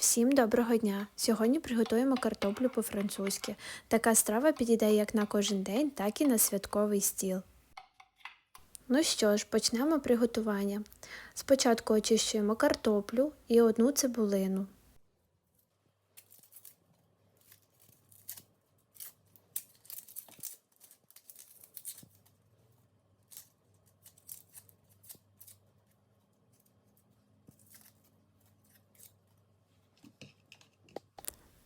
Всім доброго дня! Сьогодні приготуємо картоплю по-французьки. Така страва підійде як на кожен день, так і на святковий стіл. Ну що ж, почнемо приготування. Спочатку очищуємо картоплю і одну цибулину.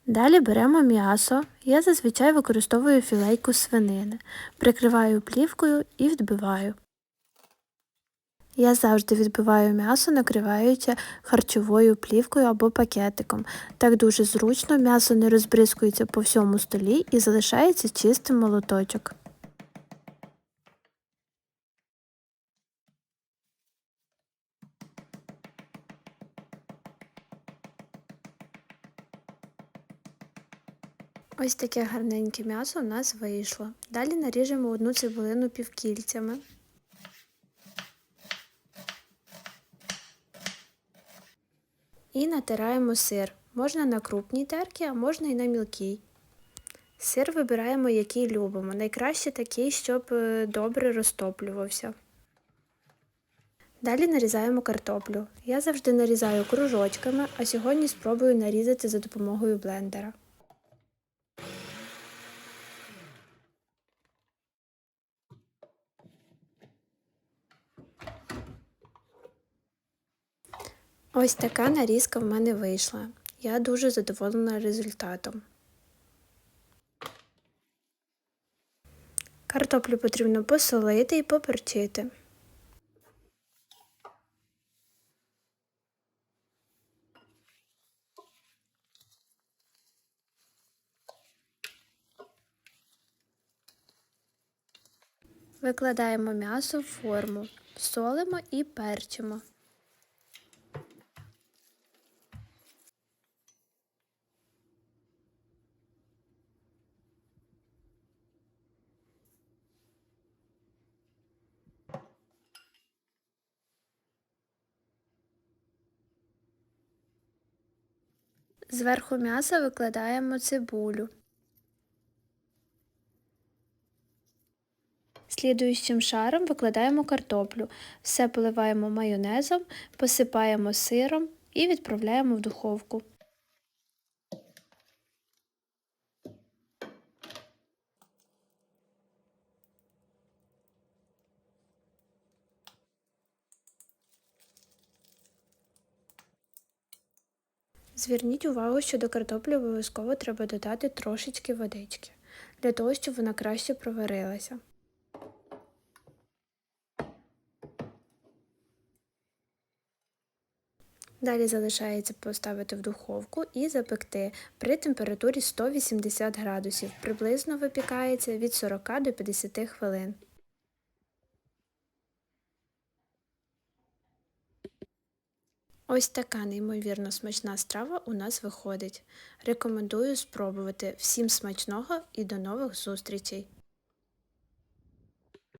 Далі беремо м'ясо. Я зазвичай використовую філейку свинини, прикриваю плівкою і відбиваю. Я завжди відбиваю м'ясо, накриваючи харчовою плівкою або пакетиком. Так дуже зручно, м'ясо не розбризкується по всьому столі і залишається чистим молоточок. Ось таке гарненьке м'ясо у нас вийшло. Далі наріжемо одну цибулину півкільцями. І натираємо сир. Можна на крупній терці, а можна і на мілкій. Сир вибираємо, який любимо. Найкраще такий, щоб е, добре розтоплювався. Далі нарізаємо картоплю. Я завжди нарізаю кружочками, а сьогодні спробую нарізати за допомогою блендера. Ось така нарізка в мене вийшла. Я дуже задоволена результатом. Картоплю потрібно посолити і поперчити. Викладаємо м'ясо в форму, солимо і перчимо. Зверху м'яса викладаємо цибулю. Слідуючим шаром викладаємо картоплю, все поливаємо майонезом, посипаємо сиром і відправляємо в духовку. Зверніть увагу, що до картоплі обов'язково треба додати трошечки водички, для того, щоб вона краще проварилася. Далі залишається поставити в духовку і запекти при температурі 180 градусів. Приблизно випікається від 40 до 50 хвилин. Ось така неймовірно смачна страва у нас виходить. Рекомендую спробувати. Всім смачного і до нових зустрічей!